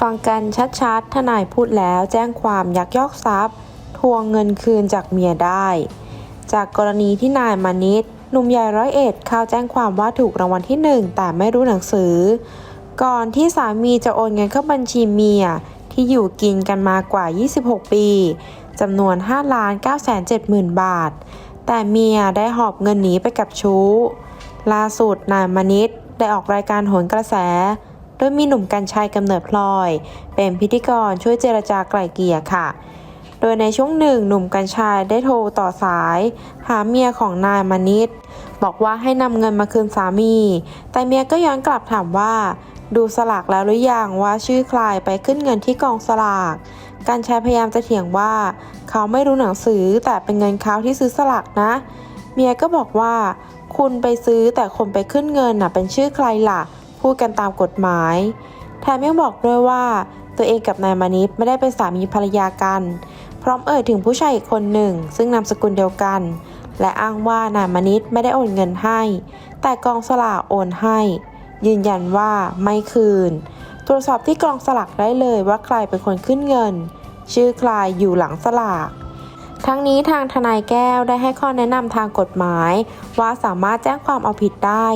ฟังกันชัดๆ ทนายพูดแล้วแจ้งความยักยอกทรัพย์ ทวงเงินคืนจากเมียได้ จากกรณีที่นายมานิดหนุ่มใหญ่ร้อยเอ็ดเข้าแจ้งความว่าถูกรางวัลที่หนึ่งแต่ไม่รู้หนังสือ ก่อนที่สามีจะโอนเงินเข้าบัญชีเมียที่อยู่กินกันมากว่า 26 ปีจำนวน 5 ล้าน 9 7 0 0 0 0บาท แต่เมียได้หอบเงินหนีไปกับชู้ ล่าสุดนายมานิดได้ออกรายการโหนกระแส โดยมีหนุ่มกัญชัยกำเนิดพลอย เป็นพิธีกรช่วยเจรจาไกล่เกลี่ยค่ะ โดยในช่วงหนึ่งหนุ่มกัญชัยได้โทรต่อสาย หาเมียของนายมานิดบอกว่าให้นำเงินมาคืนสามี แต่เมียก็ย้อนกลับถามว่า ดูสลากแล้วหรือยังว่าชื่อใครไปขึ้นเงินที่กองสลากกัญชัยพยายามจะเถียงว่า เขาไม่รู้หนังสือแต่เป็นเงินเขาที่ซื้อสลากนะ เมียก็บอกว่า คุณไปซื้อแต่คนไปขึ้นเงินน่ะเป็นชื่อใครล่ะ พูดกันตามกฎหมาย แถมยังบอกด้วยว่า ตัวเองกับนายมานิดไม่ได้เป็นสามีภรรยากัน พร้อมเอ่ยถึงผู้ชายอีกคนหนึ่ง ซึ่งนามสกุลเดียวกัน และอ้างว่านายมานิดไม่ได้โอนเงินให้ แต่กองสลากโอนให้ ยืนยันว่าไม่คืน ตรวจสอบที่กองสลากได้เลยว่าใครเป็นคนขึ้นเงิน ชื่อใครอยู่หลังสลาก ทั้งนี้ทางทนายแก้วได้ให้ข้อแนะนำทางกฎหมาย ว่าสามารถแจ้งความเอาผิดได้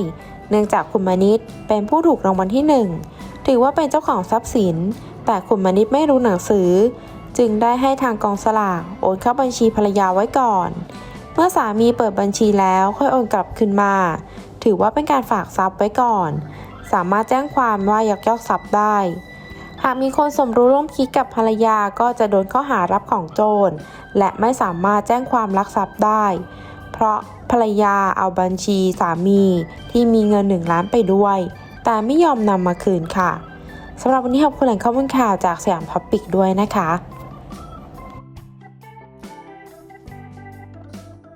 เนื่องจากคุณมณิษฐ์เป็นผู้ถูกรางวัลที่หนึ่งถือว่าเป็นเจ้าของทรัพย์สิน แต่คุณมณิษฐ์ไม่รู้หนังสือ จึงได้ให้ทางกองสลากโอนเข้าบัญชีภรรยาไว้ก่อน เมื่อสามีเปิดบัญชีแล้วค่อยโอนกลับคืนมา ถือว่าเป็นการฝากทรัพย์ไว้ก่อน สามารถแจ้งความว่ายักยอกทรัพย์ได้ หากมีคนสมรู้ร่วมคิดกับภรรยาก็จะโดนข้อหารับของโจร และไม่สามารถแจ้งความลักทรัพย์ได้ เพราะภรรยาเอาบัญชีสามีที่มีเงินหนึ่งล้านไปด้วย แต่ไม่ยอมนำมาคืนค่ะสำหรับวันนี้ขอบคุณแหล่งข้อมูลข่าวจากสยามพับปิกด้วยนะคะ